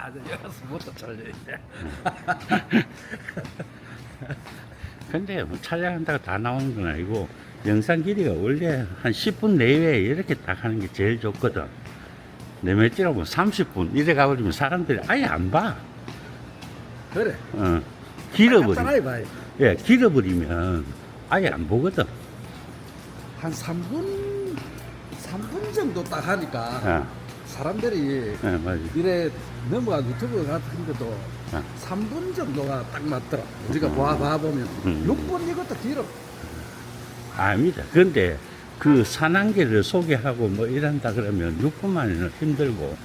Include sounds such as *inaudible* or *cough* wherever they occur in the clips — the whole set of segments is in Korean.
아, 여기서 못도 잘려 있네. 근데 뭐 촬영한다고 다 나오는 건 아니고 영상 길이가 원래 한 10분 내외에 이렇게 딱 하는 게 제일 좋거든. 내 몇지라고 30분 이래 가버리면 사람들이 아예 안 봐. 그래. 어. 길어버리. 예, 길어버리면 아예 안 보거든. 한 3분, 3분 정도 딱 하니까 아, 사람들이 예, 맞아. 이래 넘어간 유튜브 같은 것도 아. 3분 정도가 딱 맞더라. 우리가 봐, 봐보면 음. 6분 이것도 길어. 아닙니다. 그런데 그 산안개를 소개하고 뭐 이런다 그러면 6분만에는 힘들고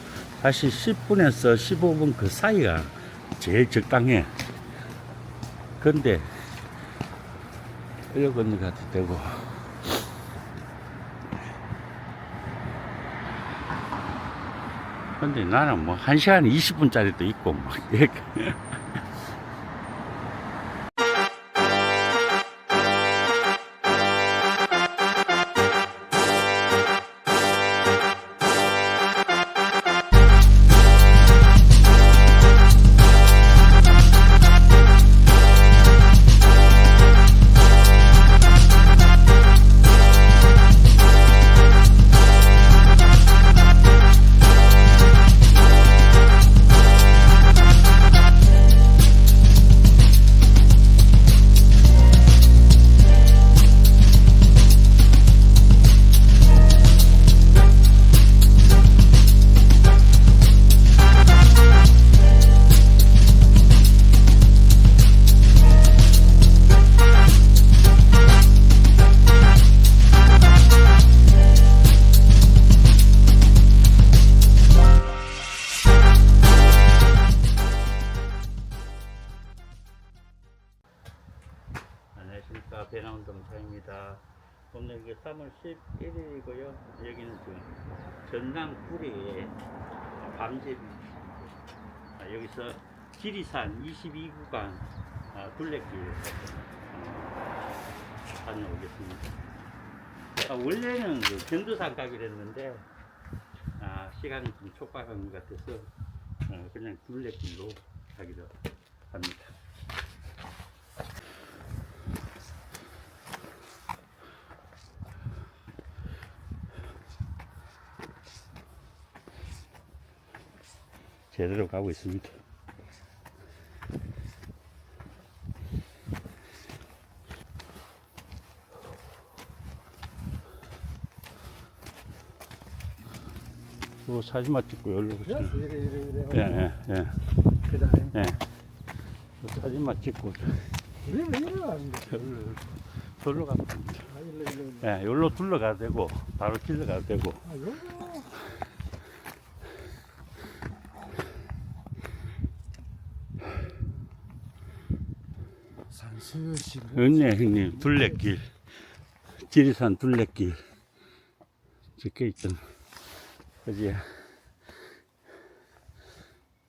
사실 10분에서 15분 그 사이가 제일 적당해. 근데 이러 건너 가도 되고 근데 나는 뭐 1시간 20분짜리도 있고 막 이렇게 구리의 밤제비 아, 여기서 지리산 22구간 아, 둘레길 어, 다녀오겠습니다. 아, 원래는 그 견도산 가기로 했는데 아, 시간이 좀 촉박한 것 같아서 어, 그냥 둘레길로 가기로 합니다. 제대로 가고 있습니다. 요 사진만 찍고 여기로 가시죠. 예, 이래. 예, 예. 그 다음에 예. 요 사진만 찍고. 여기로, 여기로 가면 됩니다. 아. 예, 여기로 둘러가도 되고, 바로 길러 가도 되고. 아, 요거. 산수시 은혜 형님, 둘레길. 지리산 둘레길. 적혀 있던, 그지?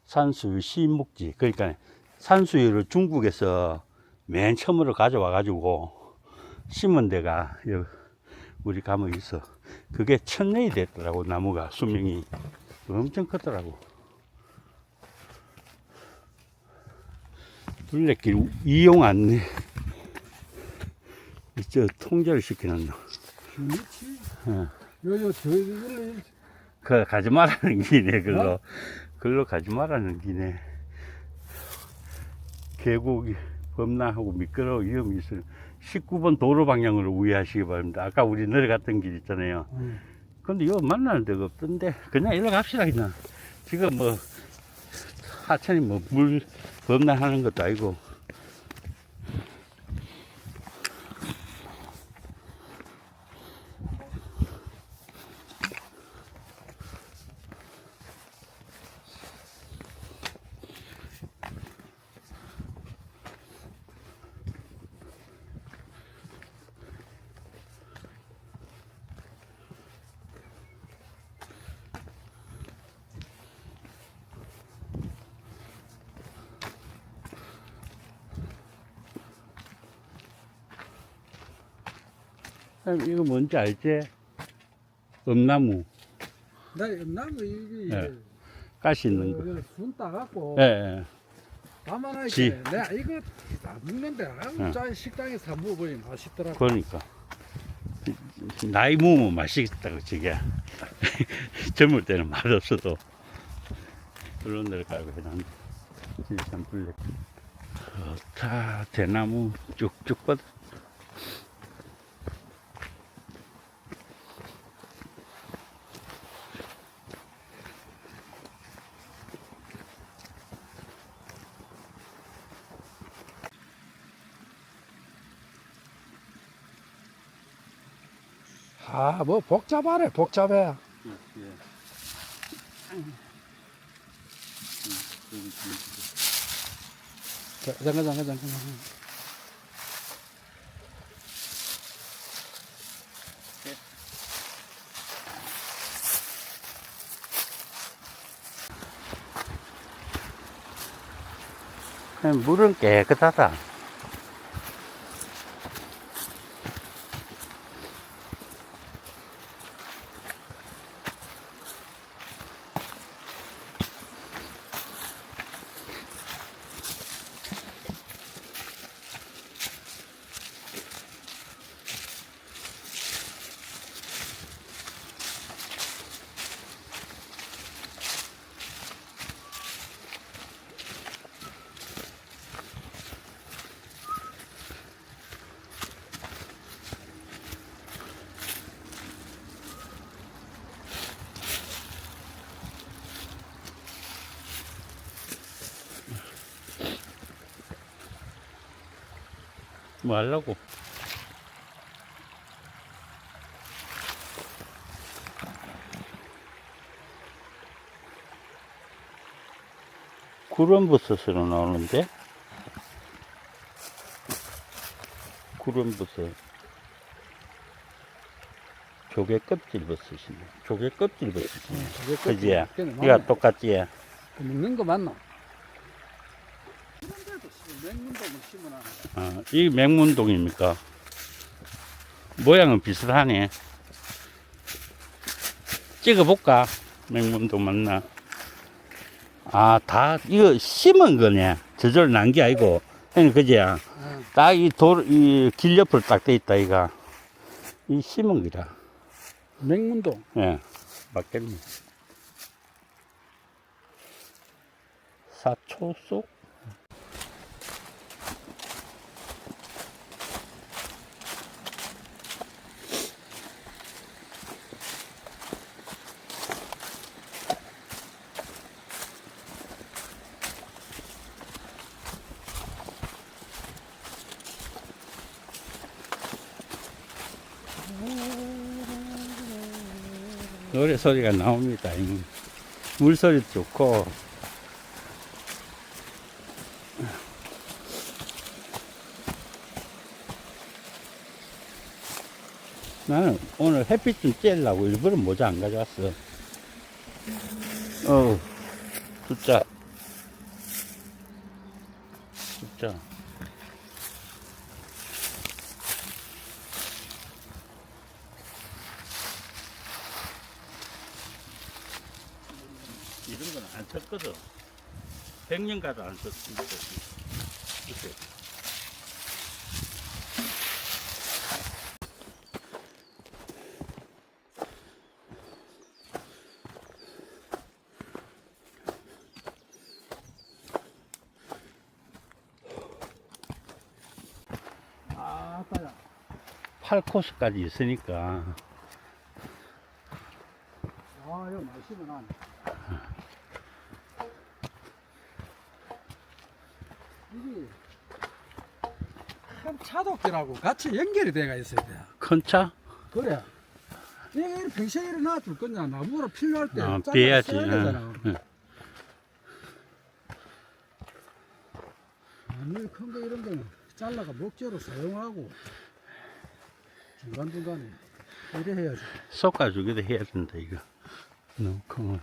산수유 시목지. 그러니까 산수유를 중국에서 맨 처음으로 가져와가지고 심은 데가 여- 우리 감옥에 있어. 그게 천년이 됐더라고, 나무가. 수명이. 엄청 크더라고. 둘레길 이용 안내. 저 통제를 시키는 놈. 그렇지. 어. 요요 저 이래 그 가지 말라는 기네 글로 글로 가지 말라는 기네. 계곡이 범람하고 미끄러워 위험이 있어요. 19번 도로 방향으로 우회하시기 바랍니다. 아까 우리 내려갔던 길 있잖아요. 응. 근데 이거 만나는 데가 없던데. 그냥 일로 갑시다 그냥. 지금 뭐 하천이 뭐 물 범람하는 것도 아니고 이거 뭔지 알지? 엄나무 나 나무 이게 네. 가시 있는 거. 이거 순 따갖고 예, 예. 가만히 지. 있게 내가 이거 다 먹는데 응. 짜 식당에서 사 먹어보니 맛있더라고 그러니까 나이 먹으면 맛있다고 저게 *laughs* 젊을 때는 맛없어도 그런 데를 가고 해놨는데 진짜 참 불래 좋다 대나무 쭉쭉 뻗어 아 뭐 복잡하네 복잡해 자, 잠깐 잠깐 잠깐 잠깐. 물은 깨끗하다 뭐 하려고 구름버섯으로 나오는데 구름버섯 조개 껍질 버섯이네 조개 껍질 버섯이네 저게 그지? 껍질이 이가 맞네. 똑같지? 그 먹는 거 맞나? 맹문동을 심어놔 어, 이 맹문동입니까? 모양은 비슷하네. 찍어볼까? 맹문동 맞나? 아, 다, 이거 심은 거네. 저절 난 게 아니고. 형님, 그지? 아, 딱이 돌, 이 길 옆으로 딱 돼 있다, 이가. 이 심은 거라. 맹문동 예, 맞겠네. 사초 속? 노래 소리가 나옵니다. 이 물소리 좋고. 나는 오늘 햇빛 좀 쬐려고 일부러 모자 안 가져왔어. 어, 숫자. 숫자. 이런 건 안 썼거든. 100년 가도 안 썼으니까. 이렇게. 아 따야 8코스까지 있으니까. 아 이거 심어놔 이게 참 차도끼라고 같이 연결이 돼가 있어야 돼 큰 차? 그래 이게 평생에 놔둘 거냐 나무로 필요할 때 어, 되잖아 응, 응. 아무리 큰거 이런 거는 잘라가 목재로 사용하고 중간중간에 이래 해야지 섞어주기도 해야 된다, 이거. 너무 크면.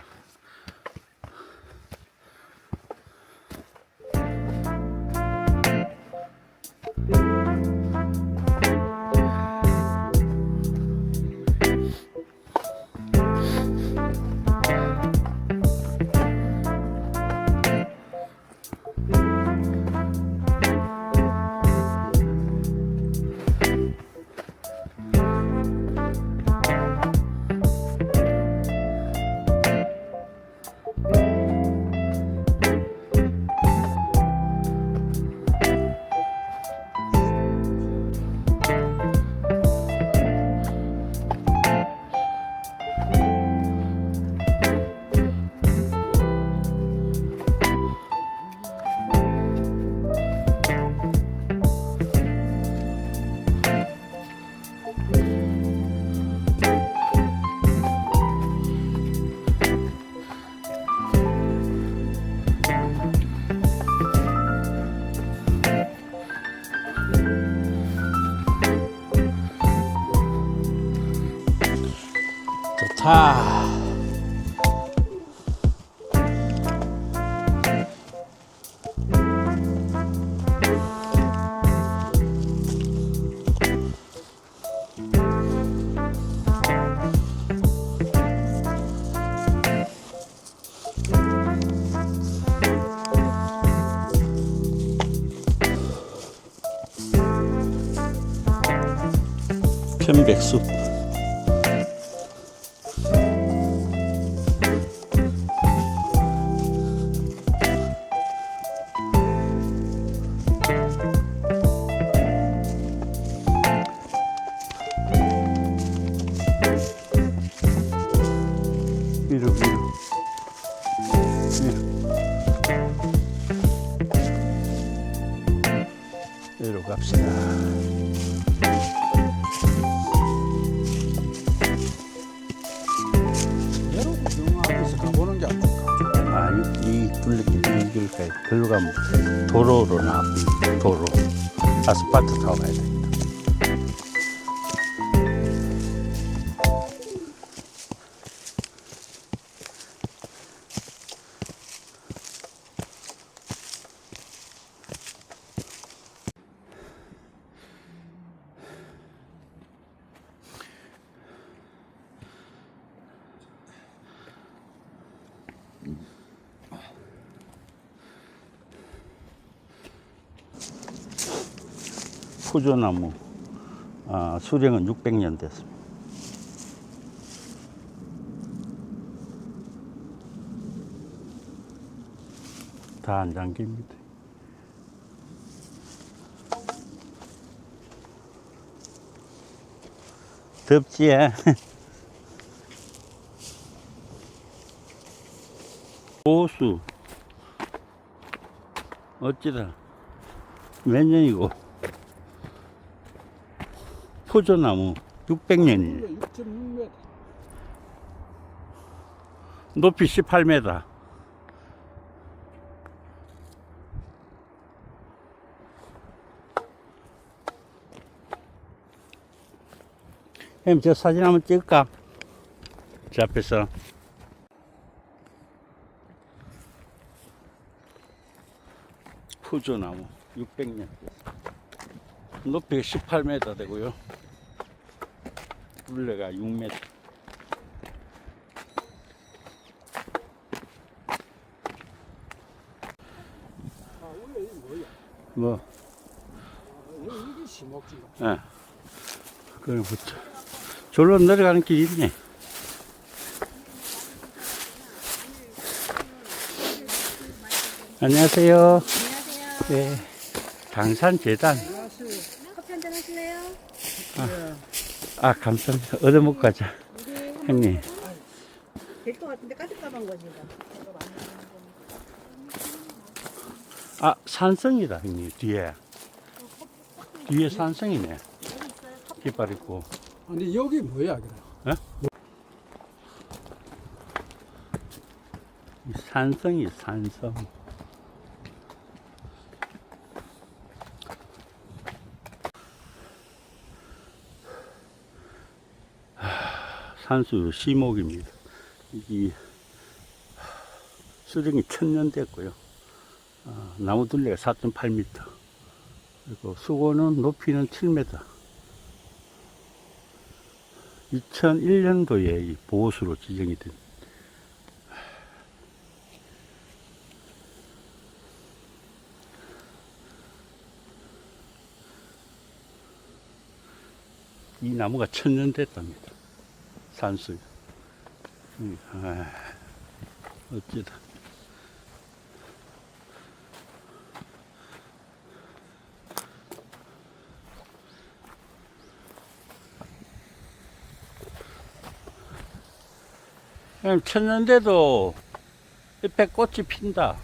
자. 위로 갑시다 얘로 구경하면서 가보는 게 어떨까? 아, 이, 이 둘레길, 이 길까지 글로 가면 도로로 나와, 도로. 아스팔트 타고 가야 됩 푸조나무, 아, 수령은 600년 됐습니다. 다 안 잠깁니다. 덥지? *laughs* 보수 어찌다 몇 년이고 포조나무 600년이 6.6m. 높이 18m 형, 저 사진 한번 찍을까? 저 앞에서. 푸조나무 600년. 높이가 18m 되고요. 둘레가 6m. 아, 원래 이게 뭐야? 뭐, 아, 이게 심옥지. 예. 그래, 붙여. 절로 내려가는 길이 있네. 안녕하세요. 안녕하세요. 네. 당산재단. 커피 한잔 하실래요? 아, 감사합니다. 얻어먹고 가자. 네. 형님. 될 것 같은데 까짓 가방 거지. 아, 산성이다, 형님. 뒤에. 뒤에 산성이네. 깃발 있고. 아니 여기 뭐야 그래? 이 산성이 산성. 산수 시목입니다. 이 수령이 천년 됐고요. 아, 나무 둘레가 4.8m. 그리고 수고는 높이는 7m. 2001년도에 이 보호수로 지정이 된 이 나무가 천년 됐답니다. 산수. 음, 아, 어찌다. 돼도 옆에 꽃이 핀다.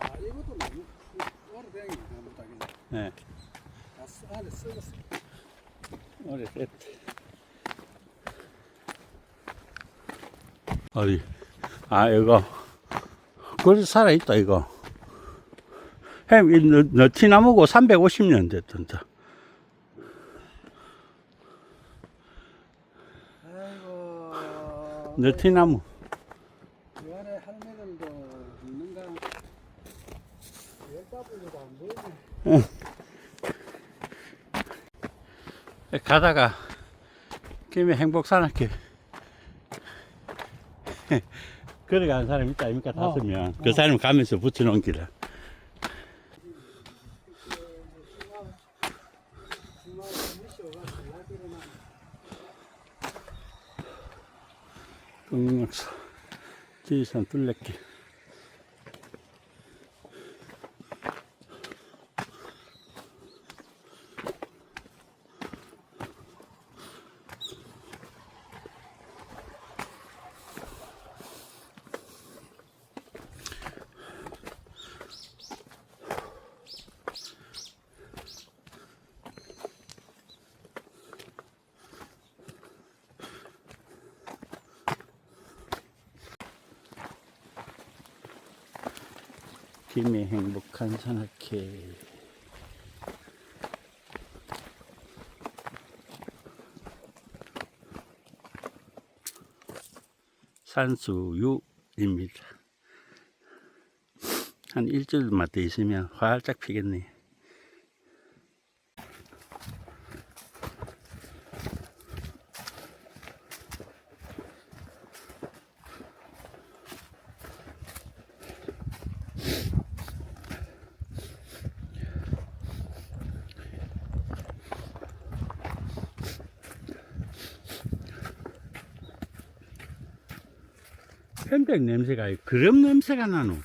아 이것도 너무 오래된 나무다 그냥. 네. 다 쓰- 안에 썩었어. 오래됐다. 어디? 아, 이거. 그래, 살아있다, 이거. 햄, 너, 너티나무고 350년 됐던다. 아이고. 너티나무. 보이네. 가다가 김해 행복산악회 걸어가는 사람 있다 아닙니까 어. 다섯 명. 그 사람 가면서 붙여놓은 길을. 동력사 지리산 둘레길 김해 행복한 산악회 산수유입니다. 한 일주일만 더 있으면 활짝 피겠네. 편 아니고 그럼 냄새가 나노.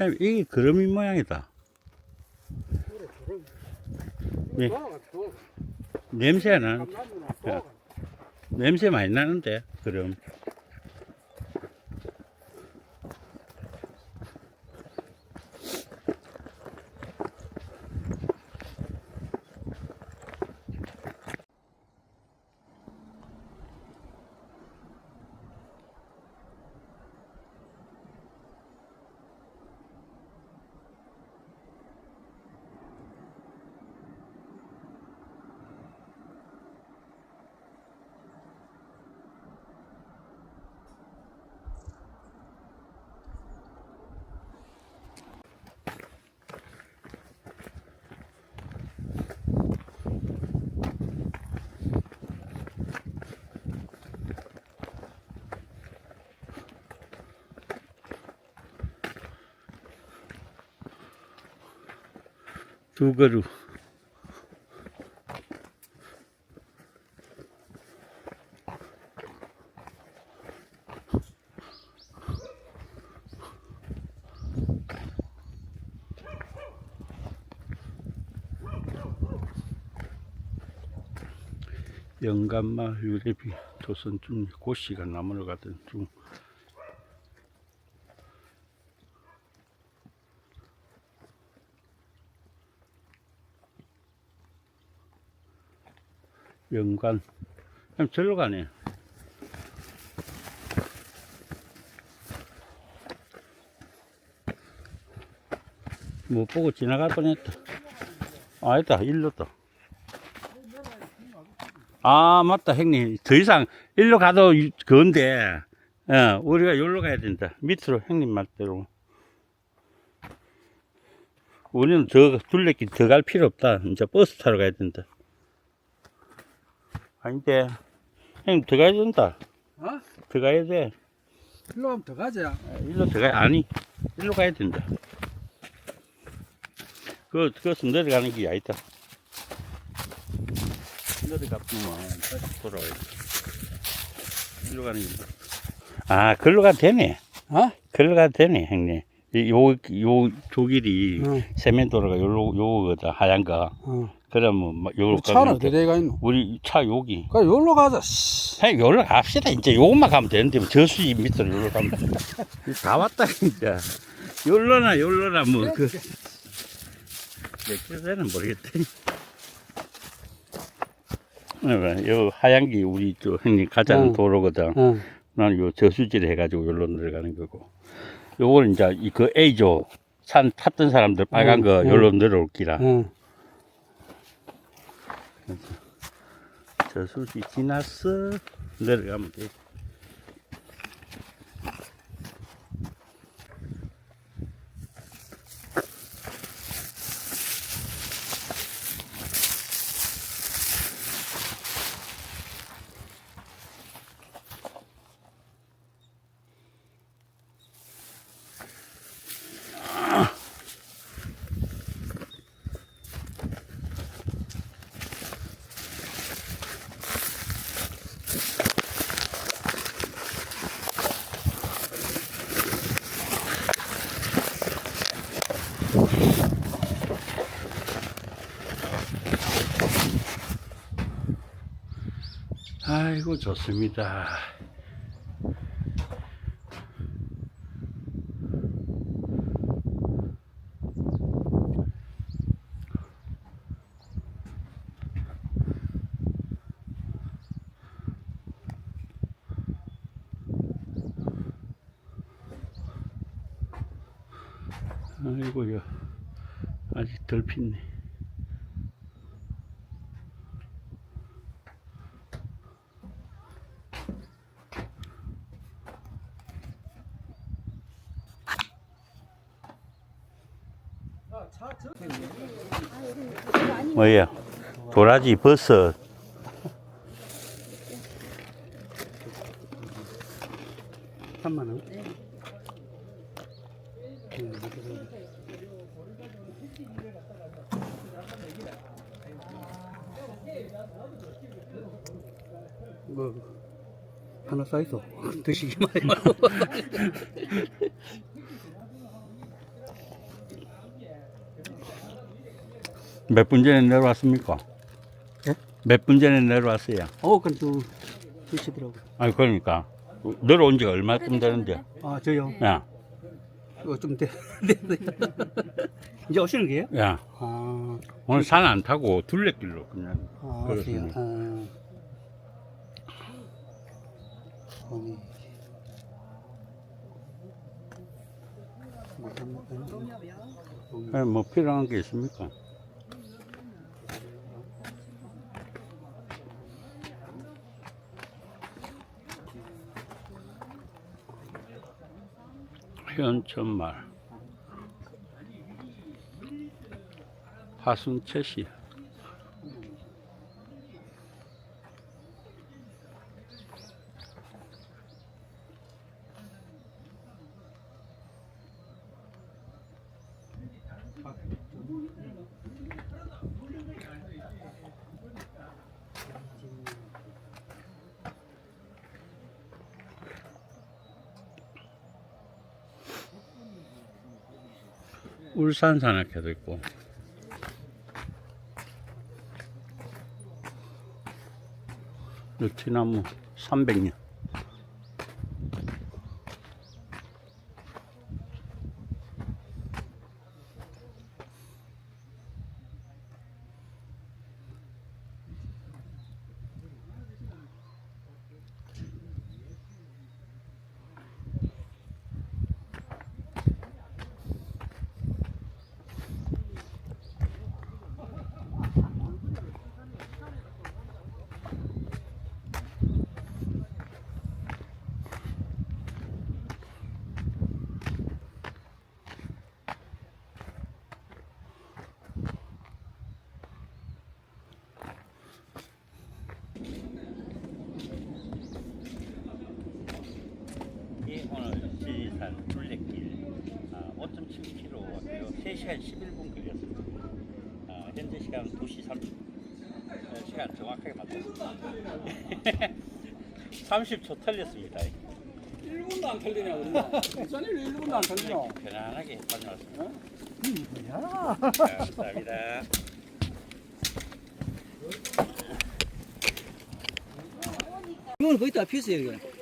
햄, 이게 그러미 모양이다. 예. 도화가 도화가. 냄새가 나. 냄새 많이 나는데, 그럼. 두 그루. 영감마 유래비 조선 중 고씨가 나무를 가던 중 영관. 그럼 절로 가네. 못 보고 지나갈 뻔했다. 아니다 일로다 아 맞다 형님. 더 이상 일로 가도 이- 그건데. 어, 우리가 여기로 가야 된다. 밑으로 형님 말대로. 우리는 저 둘레길 더 갈 필요 없다. 이제 버스 타러 가야 된다 아닌데 형님 더 가야 된다 어? 더 가야 돼 일로 가면 더 가자. 아, 일로 들어가야 아니 일로 가야 된다 그 그것은 내려가는 게 아니다 다시 돌아와야 돼 일로 가는 게아 글로 가도 되네 어? 글로 가도 되네 형님 이 요, 요 조 길이 어. 세면도로가 요로, 요거거든, 하얀 거. 어. 그러면, 뭐 요로 차는 가면 어디 돼. 가 있노? 우리 차 여기. 그래 여기로 가자. 씨. 그냥 요로 갑시다. 이제 요것만 가면 되는데, 뭐 저수지 밑으로 요로 가면 돼. *laughs* 다 왔다, 진짜. 요로나, 요로나, 뭐, 그. 몇 킬로는 모르겠다. 어, 요 하얀 게 우리 저 형님 가자는 응. 도로거든. 어. 나는 요 저수지를 해가지고 여기로 내려가는 거고. 요거는 이제 이 그 A조 산 탔던 사람들 빨간 응, 거 응. 여기로 내려올 기라. 어. 저수지 지났어 내려가면 돼. 아이고 좋습니다. 아이고요. 아직 덜 폈네. 뭐야? 도라지, 버섯. 삼만 원. 뭐 하나 쌓이소 *laughs* 드시기 *laughs* 마요. 몇 분 전에 내려왔습니까? 예? 몇 분 전에 내려왔어요. 어, 그건 또 드시더라고. 아니, 그러니까. 내려온 지가 얼마쯤 되는데. 아, 저요. 야, 이거 좀 돼. *laughs* 네, 네. *laughs* 이제 오시는 게요? 야. 아, 오늘 산 안 타고 둘레길로 그냥. 아, 그렇습니다. 오세요. 아. 뭐? 아니, 뭐 필요한 게 있습니까? 현천말. 화순채 씨 울산 산악회도 있고. 느티나무 300년 이 오늘 지리산 둘레길 아, 5.7km 왔고요. 3시간 11분 걸렸습니다. 아, 현재 시간 2시 30분. 어, 시간 정확하게 맞췄습니다. 30초 *laughs* 틀렸습니다. 1분도 1분도 안 그러냐 전에 1분도 안 틀리냐 편안하게 다녀왔습니다. 뭐야 감사합니다. 이건 거의 다 피었어요, 이거.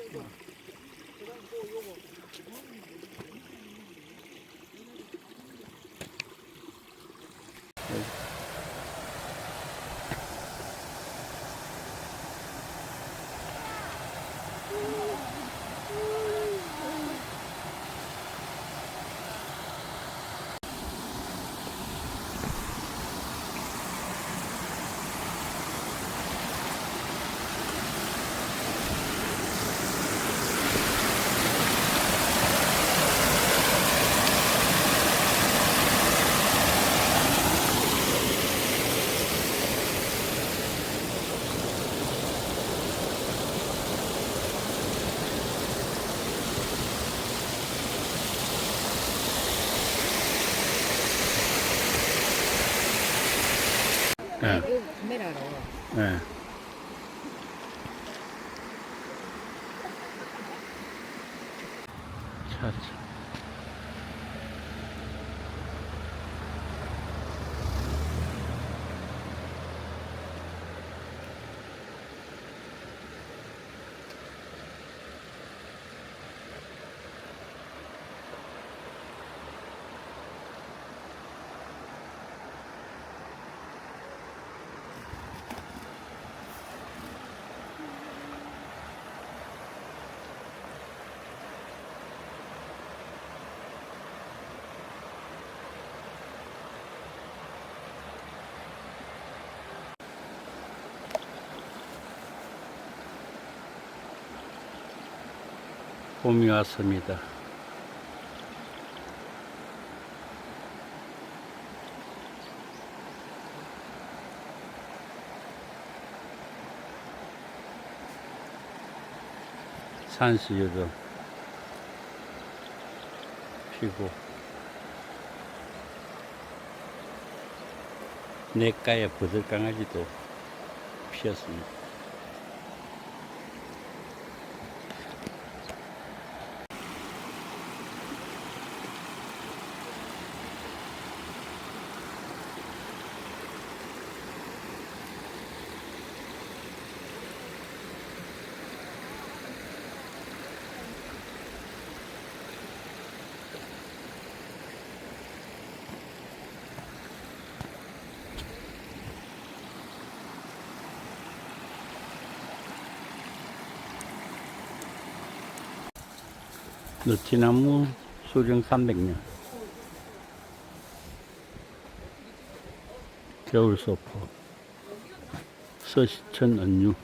봄이 왔습니다. 산수유도 피고 냇가에 버들강아지도 피었습니다. 느티나무 수령 300년. 겨울 소포. 서시천 은유